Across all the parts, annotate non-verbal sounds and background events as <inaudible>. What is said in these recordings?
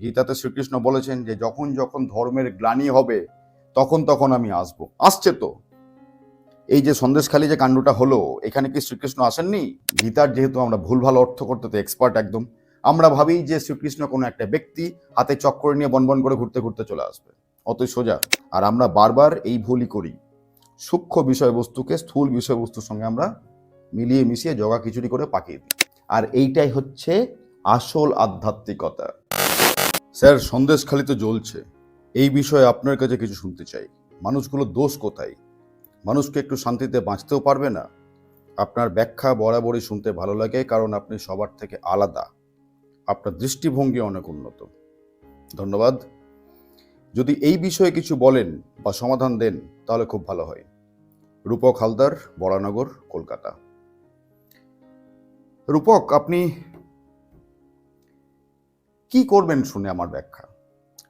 গীতাতে শ্রীকৃষ্ণ বলেছেন যে যখন যখন ধর্মের গ্লানি হবে, তখন তখন আমি আসব। আসছে তো। এই যে সন্দেশখালী যে কাণ্ডটা হলো, এখানে কি শ্রীকৃষ্ণ আসেননি? গীতার যেহেতু আমরা ভুল ভালো অর্থ করতে তো এক্সপার্ট একদম, আমরা ভাবি যে শ্রীকৃষ্ণ কোনো একটা ব্যক্তি হাতে চক্কর নিয়ে বনবন করে ঘুরতে ঘুরতে চলে আসবে। অতই সোজা, আর আমরা বারবার এই ভুলই করি। সূক্ষ্ম বিষয়বস্তুকে স্থূল বিষয়বস্তুর সঙ্গে আমরা মিলিয়ে মিশিয়ে জগা খিচুড়ি করে পাকিয়ে দিই। আর এইটাই হচ্ছে আসল আধ্যাত্মিকতা। স্যার সন্দেশখালি তো জ্বলছে। এই বিষয়ে আপনার কাছে কিছু শুনতে চাই। মানুষগুলো দোষ কোথায়? মানুষকে একটু শান্তিতে বাঁচতেও পারবে না? আপনার ব্যাখ্যা বরাবরই শুনতে ভালো লাগে, কারণ আপনি সবার থেকে আলাদা। আপনার দৃষ্টিভঙ্গি অনেক উন্নত। ধন্যবাদ। যদি এই বিষয়ে কিছু বলেন বা সমাধান দেন, তাহলে খুব ভালো হয়। রূপক হালদার, বরানগর, কলকাতা। রূপক, আপনি কি করবেন শুনে আমার ব্যাখ্যা?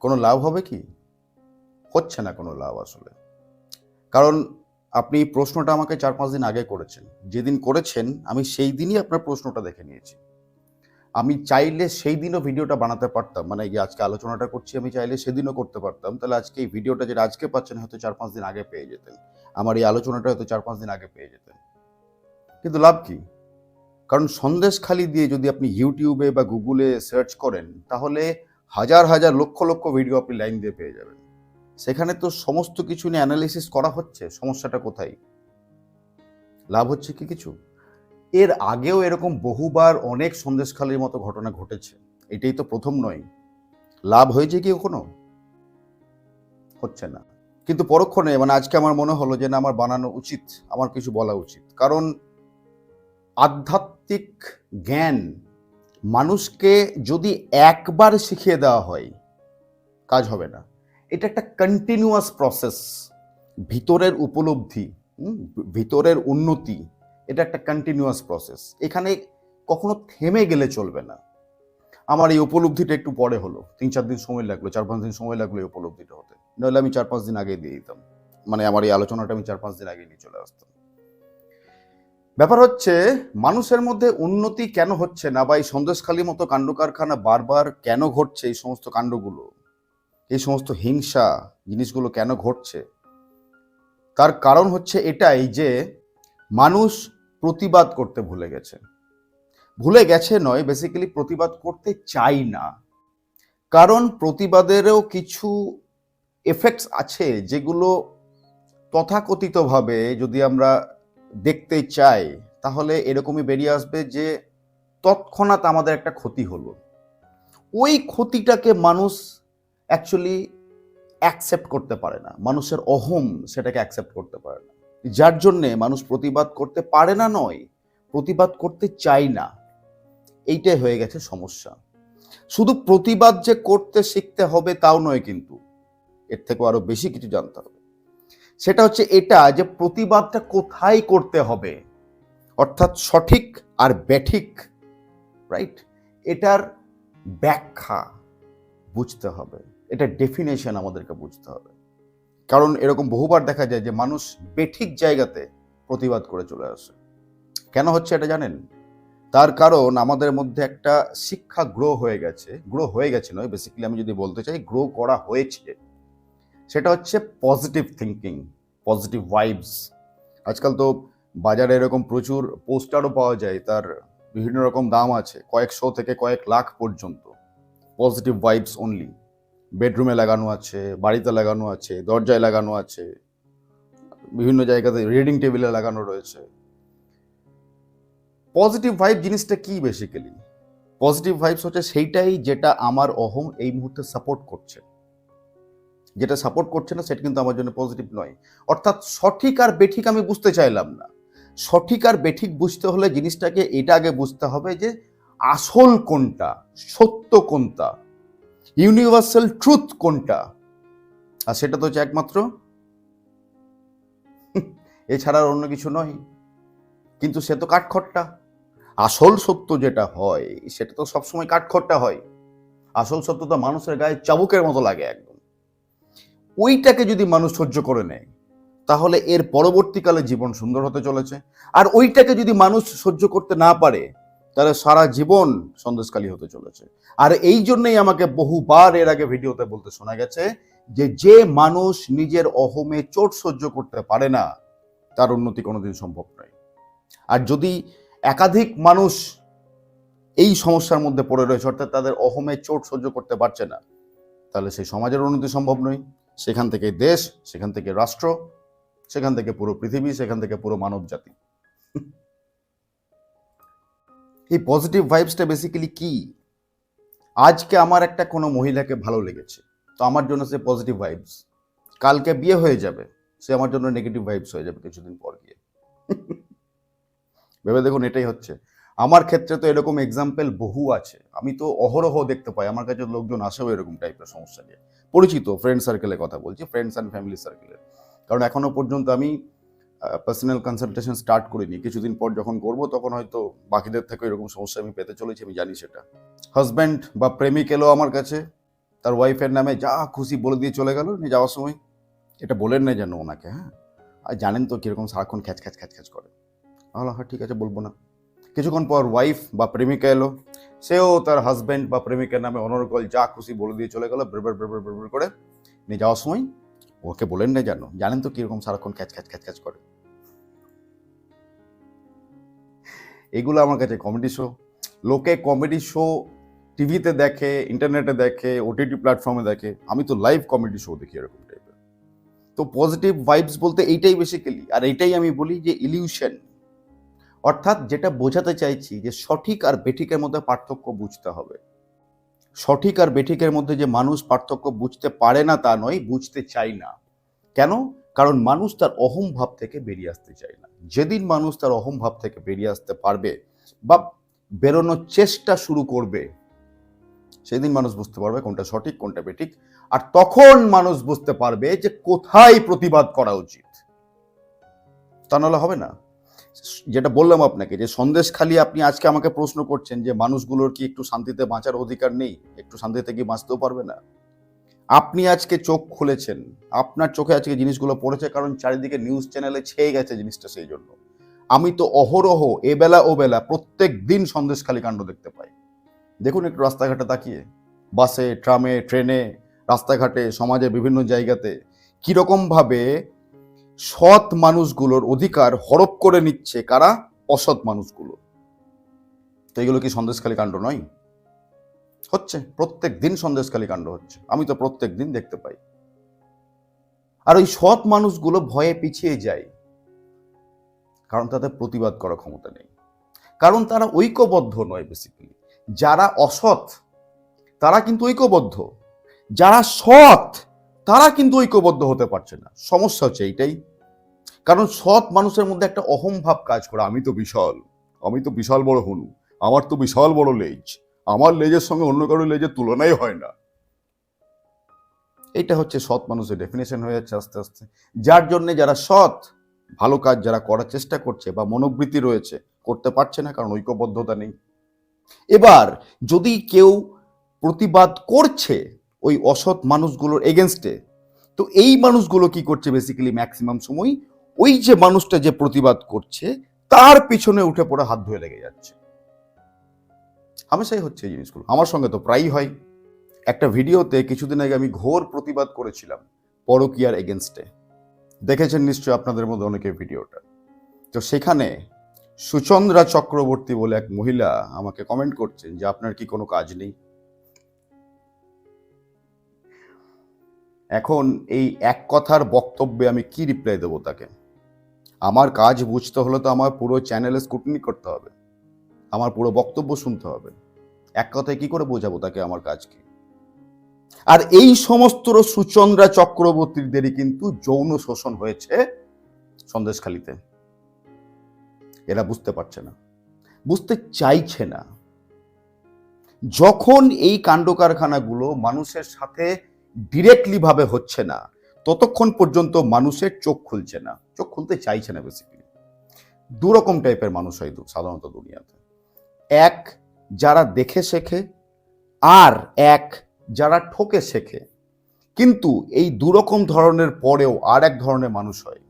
কোনো লাভ হবে কি? হচ্ছে না কোনো লাভ আসলে। কারণ আপনি প্রশ্নটা আমাকে চার পাঁচ দিন আগে করেছেন। যেদিন করেছেন, আমি সেই দিনই আপনার প্রশ্নটা দেখে নিয়েছি। আমি চাইলে সেই দিনও ভিডিওটা বানাতে পারতাম। মানে এই আজকে আলোচনাটা করছি, আমি চাইলে সেদিনও করতে পারতাম। তাহলে আজকে এই ভিডিওটা যেটা আজকে পাচ্ছেন, হয়তো চার পাঁচ দিন আগে পেয়ে যেতেন। আমার এই আলোচনাটা হয়তো চার পাঁচ দিন আগে পেয়ে যেতেন। কিন্তু লাভ কি? কারণ সন্দেশখালি দিয়ে যদি আপনি ইউটিউবে বা গুগলে সার্চ করেন, তাহলে হাজার হাজার লক্ষ লক্ষ ভিডিও আপনি লাইন দিয়ে পেয়ে যাবেন। সেখানে তো সমস্ত কিছু নিয়ে অ্যানালিসিস করা হচ্ছে, সমস্যাটা কোথায়? লাভ হচ্ছে কি কিছু? এর আগেও এরকম বহুবার অনেক সন্দেশখালির মতো ঘটনা ঘটেছে। এটাই তো প্রথম নয়। লাভ হয়েছে কি কোনো হচ্ছে না। কিন্তু পরক্ষণে মানে আজকে আমার মনে হলো যে না, আমার বানানো উচিত, আমার কিছু বলা উচিত। কারণ আধ্যাত্মিক জ্ঞান মানুষকে যদি একবার শিখিয়ে দেওয়া হয়, কাজ হবে না। এটা একটা কন্টিনিউয়াস প্রসেস ভিতরের উপলব্ধি ভিতরের উন্নতি, এটা একটা কন্টিনিউয়াস প্রসেস এখানে কখনো থেমে গেলে চলবে না। আমার এই উপলব্ধিটা একটু পরে হলো, তিন চার দিন সময় লাগল, চার পাঁচ দিন সময় লাগল এই উপলব্ধিটা হতে। নইলে আমি চার পাঁচ দিন আগে দিয়ে দিতাম। মানে আমার এই আলোচনাটা আমি চার পাঁচ দিন আগে নিয়ে চলে আসতাম। ব্যাপার হচ্ছে, মানুষের মধ্যে উন্নতি কেন হচ্ছে না বা এই সন্দেশখালির মতো কাণ্ড কারখানা বারবার কেন ঘটছে এই সমস্ত কাণ্ডগুলো? এই সমস্ত হিংসা জিনিসগুলো কেন ঘটছে? তার কারণ হচ্ছে এটাই যে, মানুষ প্রতিবাদ করতে ভুলে গেছে। ভুলে গেছে নয় বেসিক্যালি প্রতিবাদ করতে চাই না। কারণ প্রতিবাদেরও কিছু এফেক্টস আছে যেগুলো তথাকথিতভাবে যদি আমরা দেখতে চাই, তাহলে এরকমই বেরিয়ে আসবে যে তৎক্ষণাৎ আমাদের একটা ক্ষতি হলো। ওই ক্ষতিটাকে মানুষ অ্যাকচুয়ালি অ্যাকসেপ্ট করতে পারে না। মানুষের অহম সেটাকে অ্যাকসেপ্ট করতে পারে না। যার জন্যে মানুষ প্রতিবাদ করতে পারে না নয়, প্রতিবাদ করতে চায় না। এইটাই হয়ে গেছে সমস্যা। শুধু প্রতিবাদ যে করতে শিখতে হবে তাও নয় কিন্তু। এর থেকেও আরও বেশি কিছু জানতে হবে। সেটা হচ্ছে এটা যে প্রতিবাদটা কোথায় করতে হবে? অর্থাৎ সঠিক আর ব্যাঠিক রাইট এটার ব্যাখ্যা বুঝতে হবে। এটা ডেফিনেশন আমাদেরকে বুঝতে হবে। কারণ এরকম বহুবার দেখা যায় যে মানুষ বেঠিক জায়গাতে প্রতিবাদ করে চলে আসে। কেন হচ্ছে এটা জানেন? তার কারণ আমাদের মধ্যে একটা শিক্ষা গ্রো হয়ে গেছে, গ্রো হয়ে গেছে নয়। বেসিক্যালি আমি যদি বলতে চাই গ্রো করা হয়েছে। সেটা হচ্ছে পজিটিভ থিঙ্কিং পজিটিভ ভাইবস আজকাল তো বাজারে এরকম প্রচুর পোস্টারও পাওয়া যায়, তার বিভিন্ন রকম দাম আছে কয়েকশো থেকে কয়েক লাখ পর্যন্ত। পজিটিভ ভাইবস অনলি বেডরুমে লাগানো আছে, বাড়িতে লাগানো আছে, দরজায় লাগানো আছে, বিভিন্ন জায়গাতে রিডিং টেবিলে লাগানো রয়েছে। পজিটিভ ভাইব জিনিসটা কি বেসিক্যালি পজিটিভ ভাইবস হচ্ছে সেইটাই যেটা আমার অহম এই মুহূর্তে সাপোর্ট করছে। যেটা সাপোর্ট করছে না, সেটা কিন্তু আমার জন্য পজিটিভ নয়। অর্থাৎ সঠিক আর বেঠিক আমি বুঝতে চাইলাম না। সঠিক আর বেঠিক বুঝতে হলে জিনিসটাকে এটা আগে বুঝতে হবে যে আসল কোনটা, সত্য কোনটা ইউনিভার্সাল ট্রুথ কোনটা। আর সেটা তো হচ্ছে একমাত্র। <laughs> এছাড়া আর অন্য কিছু নয়। কিন্তু সে তো কাঠখট্টা আসল সত্য যেটা হয়, সেটা তো সবসময় কাঠখট্টা হয়। আসল সত্য তো মানুষের গায়ে চাবুকের মতো লাগে একদম। ওইটাকে যদি মানুষ সহ্য করে নেয়, তাহলে এর পরবর্তীকালে জীবন সুন্দর হতে চলেছে। আর ওইটাকে যদি মানুষ সহ্য করতে না পারে, তাহলে সারা জীবন সন্দেশকালী হতে চলেছে। আর এই জন্যই আমাকে বহুবার এর আগে ভিডিওতে বলতে শোনা গেছে যে যে মানুষ নিজের অহমে চোট সহ্য করতে পারে না, তার উন্নতি কোনোদিন সম্ভব নয়। আর যদি একাধিক মানুষ এই সমস্যার মধ্যে পড়ে রয়েছে, অর্থাৎ তাদের অহমে চোট সহ্য করতে পারছে না, তাহলে সেই সমাজের উন্নতি সম্ভব নয়। সেখান থেকে দেশ, সেখান থেকে রাষ্ট্র, সেখান থেকে পুরো পৃথিবী, সেখান থেকে পুরো মানব জাতি এই পজিটিভ ভাইবসটা বেসিক্যালি কি? আজকে আমার একটা কোনো মহিলাকে ভালো লেগেছে, তো আমার জন্য সে পজিটিভ ভাইবস কালকে বিয়ে হয়ে যাবে, সে আমার জন্য নেগেটিভ ভাইবস হয়ে যাবে কিছুদিন পর গিয়ে। ভেবে দেখুন, এটাই হচ্ছে। আমার ক্ষেত্রে তো এরকম এক্সাম্পল বহু আছে। আমি তো অহরহ দেখতে পাই, আমার কাছে লোকজন আসেও এরকম টাইপের সমস্যা নিয়ে। পরিচিত ফ্রেন্ড সার্কেলের কথা বলছি ফ্রেন্ডস অ্যান্ড ফ্যামিলি সার্কেলের কারণ এখনও পর্যন্ত আমি পার্সোনাল কনসালটেশন স্টার্ট করিনি। কিছুদিন পর যখন করব তখন হয়তো বাকিদের থেকে এরকম সমস্যা আমি পেতে চলেছি, আমি জানি সেটা। হাজব্যান্ড বা প্রেমিক এলো আমার কাছে, তার ওয়াইফের নামে যা খুশি বলে দিয়ে চলে গেল নিয়ে যাওয়ার সময়। এটা বলেন না যেন ওনাকে হ্যাঁ? আর জানেন তো কীরকম সারাক্ষণ খ্যাচ খ্যাচ খ্যাচ খ্যাচ করে। হ্যাঁ ঠিক আছে, বলব না। কিছুক্ষণ পর ওয়াইফ বা প্রেমিকা এলো। সেও তার হাজব্যান্ড বা প্রেমিকার নামে অনর্গল যা খুশি বলে দিয়ে চলে গেল বেরবার বেরবার বেরবার করে নিয়ে যাওয়ার সময় ওকে বলেন না জানো, জানেন তো কীরকম সারাক্ষণ খ্যাচ খ্যাচ খ্যাচ খ্যাচ করে। এগুলো আমার কাছে কমেডি শো লোকে কমেডি শো টিভিতে দেখে ইন্টারনেটে দেখে ওটিটি প্ল্যাটফর্মে দেখে, আমি তো লাইভ কমেডি শো দেখি এরকম টাইপের তো পজিটিভ ভাইবস বলতে এইটাই বেসিক্যালি আর এইটাই আমি বলি যে ইলিউশন অর্থাৎ যেটা বোঝাতে চাইছি যে সঠিক আর বেঠিকের মধ্যে পার্থক্য বুঝতে হবে। সঠিক আর বেঠিকের মধ্যে যে মানুষ পার্থক্য বুঝতে পারে না তা নয়, বুঝতে চাই না। কেন? কারণ মানুষ তার অহম ভাব থেকে বেরিয়ে আসতে চায় না। যেদিন মানুষ তার অহম ভাব থেকে বেরিয়ে আসতে পারবে বা বেরোনোর চেষ্টা শুরু করবে, সেদিন মানুষ বুঝতে পারবে কোনটা সঠিক, কোনটা বেঠিক। আর তখন মানুষ বুঝতে পারবে যে কোথায় প্রতিবাদ করা উচিত। তা নাহলে হবে না। যেটা বললাম আপনাকে, যে সন্দেশ খালি আপনি আজকে আমাকে প্রশ্ন করছেন যে মানুষগুলোর কি একটু শান্তিতে বাঁচার অধিকার নেই? একটু শান্তিতে কি বাঁচতেও পারবে না? আপনি আজকে চোখ খুলেছেন, আপনার চোখে আজকে জিনিসগুলো পড়েছে কারণ চারিদিকে নিউজ চ্যানেলে ছেয়ে গেছে জিনিসটা সেই জন্য। আমি তো অহরহ এ বেলা ও বেলা প্রত্যেক দিন সন্দেশ খালি কাণ্ড দেখতে পাই। দেখুন একটু রাস্তাঘাটে তাকিয়ে। বাসে, ট্রামে, ট্রেনে, রাস্তাঘাটে সমাজে বিভিন্ন জায়গাতে কীরকমভাবে সৎ মানুষগুলোর অধিকার হরপ করে নিচ্ছে কারা? অসৎ মানুষগুলো। তো এগুলো কি সন্দেশখালী কাণ্ড নয়? হচ্ছে, প্রত্যেক দিন সন্দেশখালী কাণ্ড হচ্ছে। আমি তো প্রত্যেক দিন দেখতে পাই। আর ওই সৎ মানুষগুলো ভয়ে পিছিয়ে যায়। কারণ তাদের প্রতিবাদ করার ক্ষমতা নেই। কারণ তারা ঐক্যবদ্ধ নয় বেসিক্যালি যারা অসৎ, তারা কিন্তু ঐক্যবদ্ধ। যারা সৎ তারা কিন্তু ঐক্যবদ্ধ হতে পারছে না। সমস্যা হচ্ছে এইটাই। কারণ সৎ মানুষের মধ্যে একটা অহম ভাব কাজ করে। আমি তো বিশাল। আমি তো বিশাল বড় হনু। আমার তো বিশাল বড় লেজ। আমার লেজের সঙ্গে অন্য কারও লেজের তুলনাই হয় না। এটা হচ্ছে সৎ মানুষের ডেফিনেশন হয়ে যাচ্ছে আস্তে আস্তে। যার জন্য যারা সৎ, ভালো কাজ যারা করার চেষ্টা করছে বা মনোবৃত্তি রয়েছে, করতে পারছে না কারণ ঐক্যবদ্ধতা নেই। এবার যদি কেউ প্রতিবাদ করছে ওই অসৎ মানুষগুলোর এগেনস্টে তো এই মানুষগুলো কি করছে বেসিক্যালি ম্যাক্সিমাম সময়? ওই যে মানুষটা যে প্রতিবাদ করছে, তার পিছনে উঠে পড়ে হাত ধুয়ে লেগে যাচ্ছে। হামেশাই হচ্ছে এই জিনিসগুলো। আমার সঙ্গে তো প্রায়ই হয়। একটা ভিডিওতে কিছুদিন আগে আমি ঘোর প্রতিবাদ করেছিলাম পরকিয়ার এগেনস্টে দেখেছেন নিশ্চয়ই আপনাদের মধ্যে অনেকে ভিডিওটা। তো সেখানে সুচন্দ্রা চক্রবর্তী বলে এক মহিলা আমাকে কমেন্ট করছেন যে, আপনার কি কোনো কাজ নেই? এখন এই এক কথার বক্তব্যে আমি কি রিপ্লাই দেবো তাকে? আমার কাজ বুঝতে হলে তো আমার পুরো চ্যানেলে স্কুটনি করতে হবে। আমার পুরো বক্তব্য শুনতে হবে। এক কথায় কি করে বোঝাবো তাকে আমার কাজকে? আর এই সমস্ত সুচন্দ্রা চক্রবর্তীদেরই কিন্তু যৌন শোষণ হয়েছে সন্দেশখালিতে। এরা বুঝতে পারছে না। বুঝতে চাইছে না। যখন এই কাণ্ড কারখানাগুলো মানুষের সাথে ডিরেক্টলি ভাবে হচ্ছে না, ততক্ষণ পর্যন্ত মানুষের চোখ খুলছে না, চোখ খুলতে চাইছে না বেসিক্যালি দু রকম টাইপের মানুষ হয় সাধারণত দুনিয়াতে। এক, যারা দেখে শেখে, আর এক, যারা ঠকে শেখে। কিন্তু এই দুরকম ধরনের পরেও আর এক ধরনের মানুষ হয়,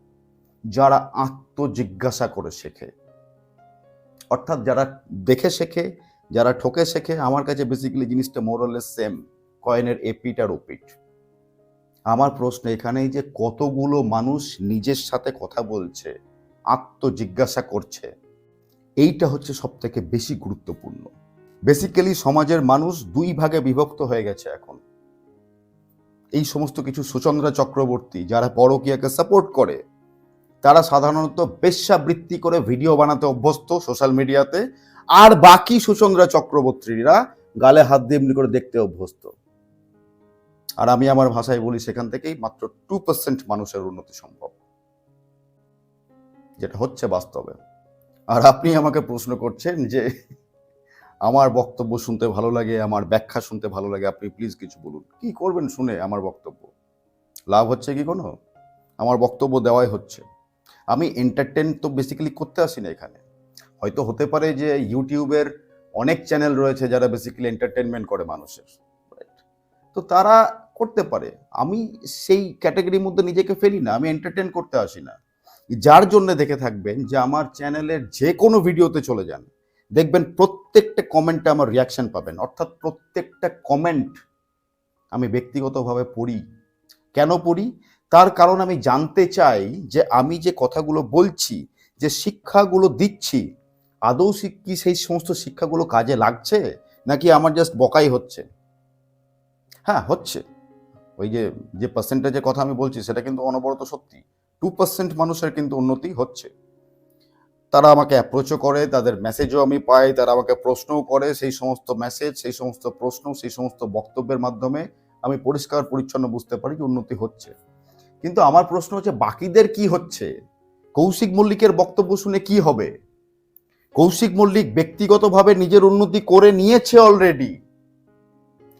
যারা আত্মজিজ্ঞাসা করে শেখে। অর্থাৎ যারা দেখে শেখে, যারা ঠকে শেখে, আমার কাছে বেসিক্যালি জিনিসটা মোরলেস সেম কয়েনের এপিট আর ওপিট আমার প্রশ্ন এখানেই যে কতগুলো মানুষ নিজের সাথে কথা বলছে, আত্মজিজ্ঞাসা করছে, এইটা হচ্ছে সব থেকে বেশি গুরুত্বপূর্ণ। বেসিক্যালি সমাজের মানুষ দুই ভাগে বিভক্ত হয়ে গেছে এখন। এই সমস্ত কিছু সুচন্দ্রা চক্রবর্তী যারা পরকীয়াকে সাপোর্ট করে, তারা সাধারণত বেশ্যাবৃত্তি করে ভিডিও বানাতে অভ্যস্ত সোশ্যাল মিডিয়াতে, আর বাকি সুচন্দ্রা চক্রবর্তীরা গালে হাত দিয়ে এমনি করে দেখতে অভ্যস্ত। আর আমি আমার ভাষায় বলি, সেখান থেকেই মাত্র টু পার্সেন্ট মানুষের উন্নতি সম্ভব। যেটা হচ্ছে বাস্তবে। আর আপনি আমাকে প্রশ্ন করছেন যে, আমার বক্তব্য শুনতে ভালো লাগে, আমার ব্যাখ্যা শুনতে ভালো লাগে, আপনি প্লিজ কিছু বলুন। কি করবেন শুনে আমার বক্তব্য? লাভ হচ্ছে কি কোনো? আমার বক্তব্য দেওয়াই হচ্ছে। আমি এন্টারটেন তো বেসিক্যালি করতে আসি না এখানে। হয়তো হতে পারে যে ইউটিউবের অনেক চ্যানেল রয়েছে যারা বেসিক্যালি এন্টারটেনমেন্ট করে মানুষের। তো তারা করতে পারে। আমি সেই ক্যাটাগরির মধ্যে নিজেকে ফেলি না, আমি এন্টারটেন করতে আসি না। যার জন্য দেখে থাকবেন যে আমার চ্যানেলের যে কোনো ভিডিওতে চলে যান। দেখবেন প্রত্যেকটা কমেন্টে আমার রিয়াকশন পাবেন। অর্থাৎ প্রত্যেকটা কমেন্ট আমি ব্যক্তিগতভাবে পড়ি। কেন পড়ি? তার কারণ আমি জানতে চাই যে আমি যে কথাগুলো বলছি, যে শিক্ষাগুলো দিচ্ছি, আদৌ কি সেই সমস্ত শিক্ষাগুলো কাজে লাগছে, নাকি আমার জাস্ট বকাই হচ্ছে? হ্যাঁ হচ্ছে। ওই যে যে পার্সেন্টেজের কথা আমি বলছি, সেটা কিন্তু অনবরত সত্যি। টু পার্সেন্ট মানুষের কিন্তু উন্নতি হচ্ছে। তারা আমাকে অ্যাপ্রোচও করে, তাদের মেসেজও আমি পাই, তারা আমাকে প্রশ্নও করে, সেই সমস্ত মেসেজ সেই সমস্ত প্রশ্ন, সেই সমস্ত বক্তব্যের মাধ্যমে আমি পরিষ্কার, পরিচ্ছন্ন বুঝতে পারি যে উন্নতি হচ্ছে। কিন্তু আমার প্রশ্ন হচ্ছে, বাকিদের কি হচ্ছে? কৌশিক মল্লিকের বক্তব্য শুনে কি হবে? কৌশিক মল্লিক ব্যক্তিগতভাবে নিজের উন্নতি করে নিয়েছে অলরেডি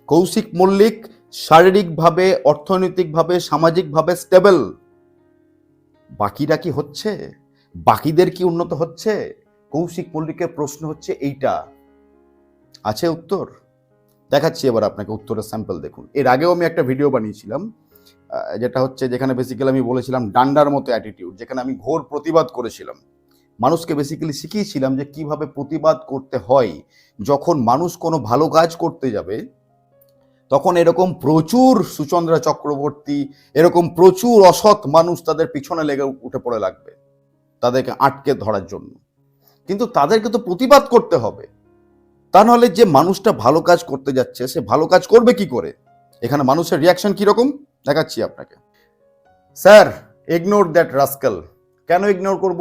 কৌশিক মল্লিক শারীরিকভাবে, অর্থনৈতিকভাবে, সামাজিকভাবে স্টেবল বাকিরা কি হচ্ছে? বাকিদের কি উন্নত হচ্ছে? কৌশিক মল্লিকের প্রশ্ন হচ্ছে এইটা। আছে উত্তর? দেখাচ্ছি এবার আপনাকে উত্তরের স্যাম্পল দেখুন। এর আগেও আমি একটা ভিডিও বানিয়েছিলাম যেটা হচ্ছে যেখানে বেসিক্যালি আমি বলেছিলাম ডান্ডার মতো অ্যাটিটিউড যেখানে আমি ঘোর প্রতিবাদ করেছিলাম। মানুষকে বেসিক্যালি শিখিয়েছিলাম যে কীভাবে প্রতিবাদ করতে হয়। যখন মানুষ কোনো ভালো কাজ করতে যাবে তখন এরকম প্রচুর সুচন্দ্রা চক্রবর্তী, এরকম প্রচুর অসৎ মানুষ তাদের পিছনে লেগে উঠে পড়ে লাগবে, তাদেরকে আটকে ধরার জন্য। কিন্তু তাদেরকে তো প্রতিবাদ করতে হবে। তা নাহলে যে মানুষটা ভালো কাজ করতে যাচ্ছে, সে ভালো কাজ করবে কি করে? এখানে মানুষের রিয়াকশন কীরকম? দেখাচ্ছি আপনাকে। স্যার ইগনোর দ্যাট রাস্কেল কেন ইগনোর করব?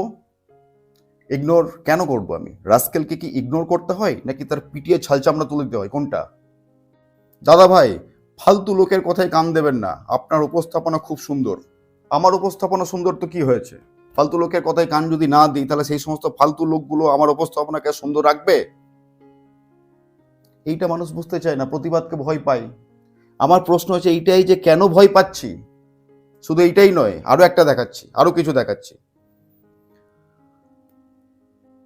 ইগনোর কেন করব আমি? রাস্কেলকে কি ইগনোর করতে হয়? নাকি তার পিটিয়ে ছালচামড়া তুলে দিতে হয়? কোনটা? দাদা ভাই, ফালতু লোকের কথায় কান দেবেন না। আপনার উপস্থাপনা খুব সুন্দর। আমার উপস্থাপনা সুন্দর তো কি হয়েছে? ফালতু লোকের কথায় কান যদি না দিই, তাহলে সেই সমস্ত ফালতু লোকগুলো আমার উপস্থাপনাকে সুন্দর রাখবে? এইটা মানুষ বুঝতে চায় না, প্রতিবাদকে ভয় পায়। আমার প্রশ্ন হচ্ছে, এইটাই যে কেন ভয় পাচ্ছি? শুধু এইটাই নয়, আরও একটা দেখাচ্ছি, আরও কিছু দেখাচ্ছি।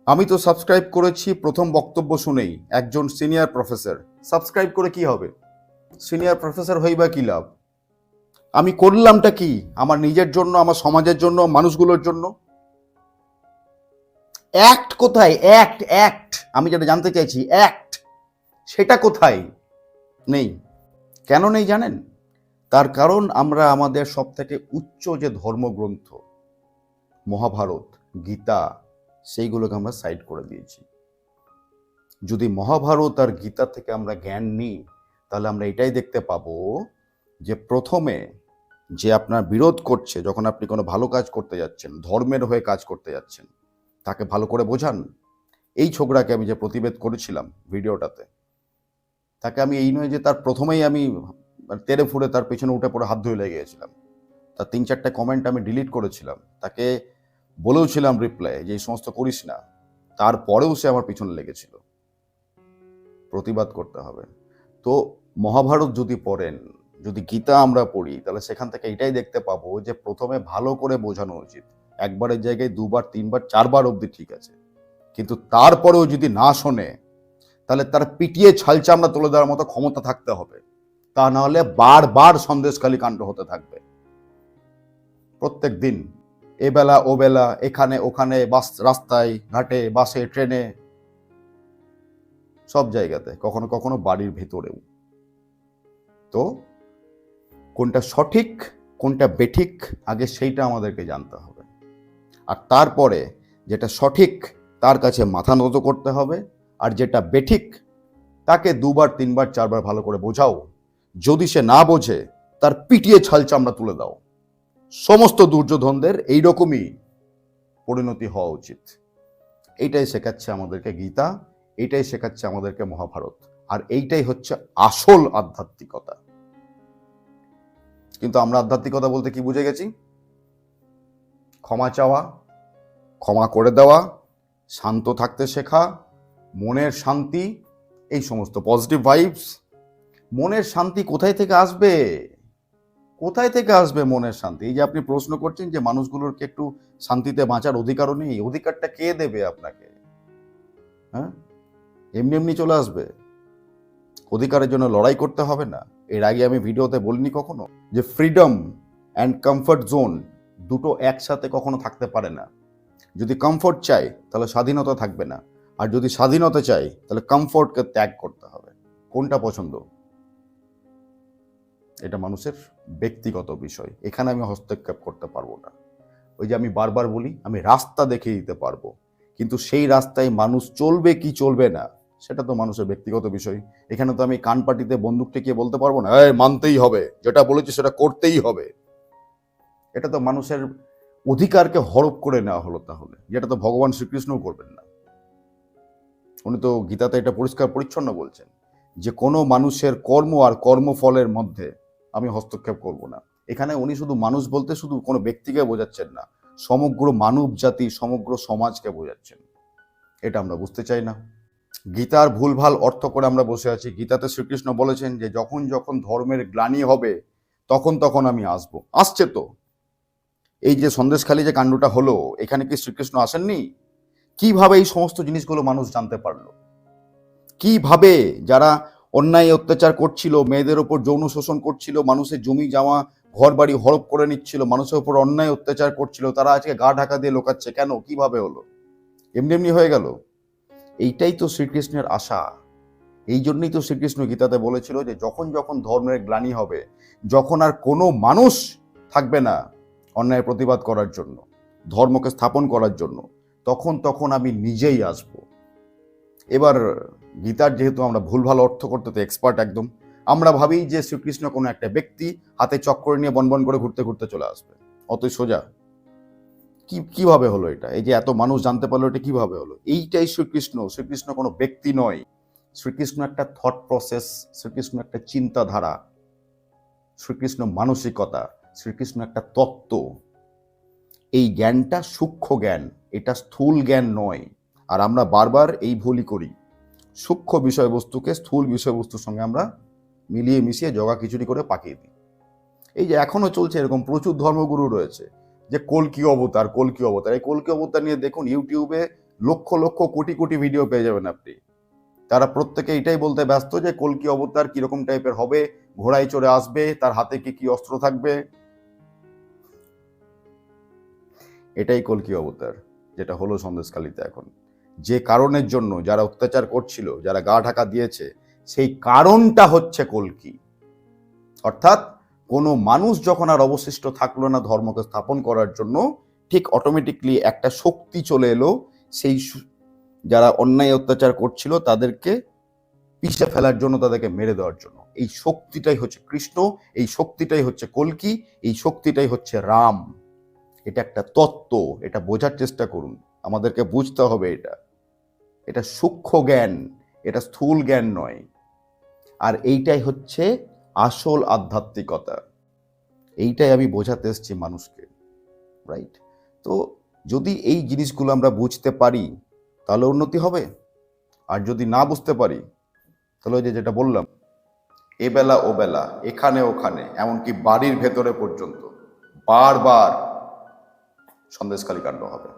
আমি তো সাবস্ক্রাইব করেছি, প্রথম বক্তব্য শুনেই, একজন সিনিয়র প্রফেসর সাবস্ক্রাইব করে কি হবে? সিনিয়র প্রফেসর হই বা কি লাভ? আমি করলামটা কি? আমার নিজের জন্য, আমার সমাজের জন্য, মানুষগুলোর জন্য? অ্যাক্ট কোথায়? অ্যাক্ট অ্যাক্ট আমি যেটা জানতে চাইছি অ্যাক্ট সেটা কোথায়? নেই। কেন নেই জানেন? তার কারণ আমরা আমাদের সব থেকে উচ্চ যে ধর্মগ্রন্থ, মহাভারত, গীতা, সেইগুলোকে আমরা সাইড করে দিয়েছি। যদি মহাভারত আর গীতা থেকে আমরা জ্ঞান নিই তাহলে আমরা এটাই দেখতে পাবো যে প্রথমে যে আপনার বিরোধ করছে, যখন আপনি কোনো ভালো কাজ করতে যাচ্ছেন, ধর্মের হয়ে কাজ করতে যাচ্ছেন, তাকে ভালো করে বোঝান। এই ছোকরাকে আমি যে প্রতিবেদ করেছিলাম ভিডিওটাতে, তাকে আমি এই নয় যে তার প্রথমেই আমি তেরে ফুড়ে তার পেছনে উঠে পড়ে হাত ধুয়ে লেগে গেছিলাম। তার তিন চারটে কমেন্ট আমি ডিলিট করেছিলাম। তাকে বলেওছিলাম রিপ্লাই যে, এই সমস্ত করিস না। তারপরেও সে আমার পিছনে লেগেছিল। প্রতিবাদ করতে হবে। তো মহাভারত যদি পড়েন, যদি গীতা আমরা পড়ি, তাহলে সেখান থেকে এটাই দেখতে পাবো যে প্রথমে ভালো করে বোঝানো উচিত। একবারের জায়গায় দুবার, তিনবার, চারবার অবধি ঠিক আছে। কিন্তু তারপরেও যদি না শোনে, তাহলে তার পিটিয়ে ছালচামড়া তুলে দেওয়ার মতো ক্ষমতা থাকতে হবে। তা নাহলে বারবার সন্দেশখালী কাণ্ড হতে থাকবে। প্রত্যেক দিন এবেলা, ওবেলা, এখানে, ওখানে, বাস, রাস্তায়, ঘাটে, বাসে, ট্রেনে সব জায়গাতে, কখনো কখনো বাড়ির ভেতরেও। তো কোনটা সঠিক, কোনটা বেঠিক, আগে সেইটা আমাদেরকে জানতে হবে। আর তারপরে যেটা সঠিক, তার কাছে মাথা নত করতে হবে। আর যেটা বেঠিক, তাকে দুবার, তিনবার, চারবার ভালো করে বোঝাও। যদি সে না বোঝে, তার পিটিয়ে ছাল চামড়া তুলে দাও। সমস্ত দুর্যোধনদের এইরকমই পরিণতি হওয়া উচিত। এইটাই শেখাচ্ছে আমাদেরকে গীতা। এইটাই শেখাচ্ছে আমাদেরকে মহাভারত। আর এইটাই হচ্ছে আসল আধ্যাত্মিকতা। কিন্তু আমরা আধ্যাত্মিকতা বলতে কি বুঝে গেছি? ক্ষমা চাওয়া, ক্ষমা করে দেওয়া, শান্ত থাকতে শেখা, মনের শান্তি, এই সমস্ত পজিটিভ ভাইবস মনের শান্তি কোথায় থেকে আসবে? কোথায় থেকে আসবে মনের শান্তি? এই যে আপনি প্রশ্ন করছেন যে মানুষগুলোর কি একটু শান্তিতে বাঁচার অধিকারও নেই, অধিকারটা কে দেবে আপনাকে? হ্যাঁ? এমনি এমনি চলে আসবে। অধিকারের জন্য লড়াই করতে হবে না। এর আগে আমি ভিডিওতে বলিনি কখনো যে ফ্রিডম অ্যান্ড কমফর্ট জোন দুটো একসাথে কখনো থাকতে পারে না। যদি কমফর্ট চাই, তাহলে স্বাধীনতা থাকবে না। আর যদি স্বাধীনতা চাই, তাহলে কমফর্টকে ত্যাগ করতে হবে। কোনটা পছন্দ? এটা মানুষের ব্যক্তিগত বিষয়। এখানে আমি হস্তক্ষেপ করতে পারব না। ওই যে আমি বারবার বলি, আমি রাস্তা দেখিয়ে দিতে পারব। কিন্তু সেই রাস্তায় মানুষ চলবে কি চলবে না সেটা তো মানুষের ব্যক্তিগত বিষয়। এখানে তো আমি কান পাটিতে বন্দুক টেকিয়ে বলতে পারব না, এই, মানতেই হবে। যেটা বলেছি সেটা করতেই হবে। এটা তো মানুষের অধিকারকে হরপ করে নেওয়া হলো তাহলে। যেটা তো ভগবান শ্রীকৃষ্ণও করবেন না। উনি তো গীতাতে এটা পরিষ্কার পরিচ্ছন্ন বলছেন যে, কোনো মানুষের কর্ম আর কর্মফলের মধ্যে আমি হস্তক্ষেপ করব না। এখানে উনি শুধু মানুষ বলতে শুধু কোনো ব্যক্তিকে বোঝাচ্ছেন না, সমগ্র মানব জাতি, সমগ্র সমাজকে বোঝাচ্ছেন। এটা আমরা বুঝতে চাই না। গীতার ভুলভাল অর্থ করে আমরা বসে আছি। গীতাতে শ্রীকৃষ্ণ বলেছেন যে, যখন যখন ধর্মের গ্লানি হবে, তখন তখন আমি আসব। আসছে তো। এই যে সন্দেশখালী যে কাণ্ডটা হলো, এখানে কি শ্রীকৃষ্ণ আসেননি? কীভাবে এই সমস্ত জিনিসগুলো মানুষ জানতে পারল? কীভাবে যারা অন্যায় অত্যাচার করছিল, মেয়েদের ওপর যৌন শোষণ করছিল, মানুষের জমি জামা ঘর বাড়ি হরপ করে নিচ্ছিল, মানুষের ওপর অন্যায় অত্যাচার করছিল, তারা আজকে গা ঢাকা দিয়ে লোকাচ্ছে কেন? কীভাবে হলো? এমনি এমনি হয়ে গেল। এইটাই তো শ্রীকৃষ্ণের আশা। এই জন্যই তো শ্রীকৃষ্ণ গীতাতে বলেছিল যে, যখন যখন ধর্মের গ্লানি হবে, যখন আর কোনো মানুষ থাকবে না অন্যায় প্রতিবাদ করার জন্য, ধর্মকে স্থাপন করার জন্য, তখন তখন আমি নিজেই আসব। এবার গীতার যেহেতু আমরা ভুলভাল অর্থ করতে তো এক্সপার্ট একদম, আমরা ভাবি যে শ্রীকৃষ্ণ কোনো একটা ব্যক্তি হাতে চক্কর নিয়ে বনবন করে ঘুরতে ঘুরতে চলে আসবে। অতই সোজা কি, কীভাবে হলো এটা? এই যে এত মানুষ জানতে পারল এটা কীভাবে হলো? এইটাই শ্রীকৃষ্ণ। শ্রীকৃষ্ণ কোনো ব্যক্তি নয়। শ্রীকৃষ্ণ একটা থট প্রসেস শ্রীকৃষ্ণ একটা চিন্তাধারা, শ্রীকৃষ্ণ মানসিকতা, শ্রীকৃষ্ণ একটা তত্ত্ব। এই জ্ঞানটা সূক্ষ্ম জ্ঞান, এটা স্থূল জ্ঞান নয়। আর আমরা বারবার এই ভুলই করি। সূক্ষ্ম বিষয়বস্তুকে স্থূল বিষয়বস্তুর সঙ্গে আমরা মিলিয়ে মিশিয়ে জগা খিচুড়ি করে পাকিয়ে দিই। এই যে এখনও চলছে এরকম প্রচুর ধর্মগুরু রয়েছে। যে কলকি অবতার কলকি অবতার? এই কলকি অবতার নিয়ে দেখুন ইউটিউবে লক্ষ লক্ষ, কোটি কোটি ভিডিও পেয়ে যাবেন আপনি। তারা প্রত্যেকে এটাই বলতে ব্যস্ত যে কলকি অবতার কীরকম টাইপের হবে, ঘোড়ায় চড়ে আসবে, তার হাতে কি কি অস্ত্র থাকবে? এটাই কলকি অবতার, যেটা হলো সন্দেশখালিতে এখন। যে কারণের জন্য যারা অত্যাচার করছিল, যারা গা ঢাকা দিয়েছে, সেই কারণটা হচ্ছে কলকি অর্থাৎ কোনো মানুষ যখন আর অবশিষ্ট থাকল না ধর্মকে স্থাপন করার জন্য, ঠিক অটোমেটিকলি একটা শক্তি চলে এলো, সেই যারা অন্যায় অত্যাচার করছিল তাদেরকে পিষে ফেলার জন্য, তাদেরকে মেরে দেওয়ার জন্য। এই শক্তিটাই হচ্ছে কৃষ্ণ, এই শক্তিটাই হচ্ছে কলকি, এই শক্তিটাই হচ্ছে রাম। এটা একটা তত্ত্ব, এটা বোঝার চেষ্টা করুন। আমাদেরকে বুঝতে হবে এটা। এটা সূক্ষ্ম জ্ঞান, এটা স্থূল জ্ঞান নয়। আর এইটাই হচ্ছে আসল আধ্যাত্মিকতা। এইটাই আমি বোঝাতে এসছি মানুষকে রাইট তো যদি এই জিনিসগুলো আমরা বুঝতে পারি, তাহলে উন্নতি হবে। আর যদি না বুঝতে পারি, তাহলে যে যেটা বললাম, এ বেলা ও বেলা, এখানে ওখানে, এমনকি বাড়ির ভেতরে পর্যন্ত, বারবার সন্দেশকালী কাণ্ড হবে।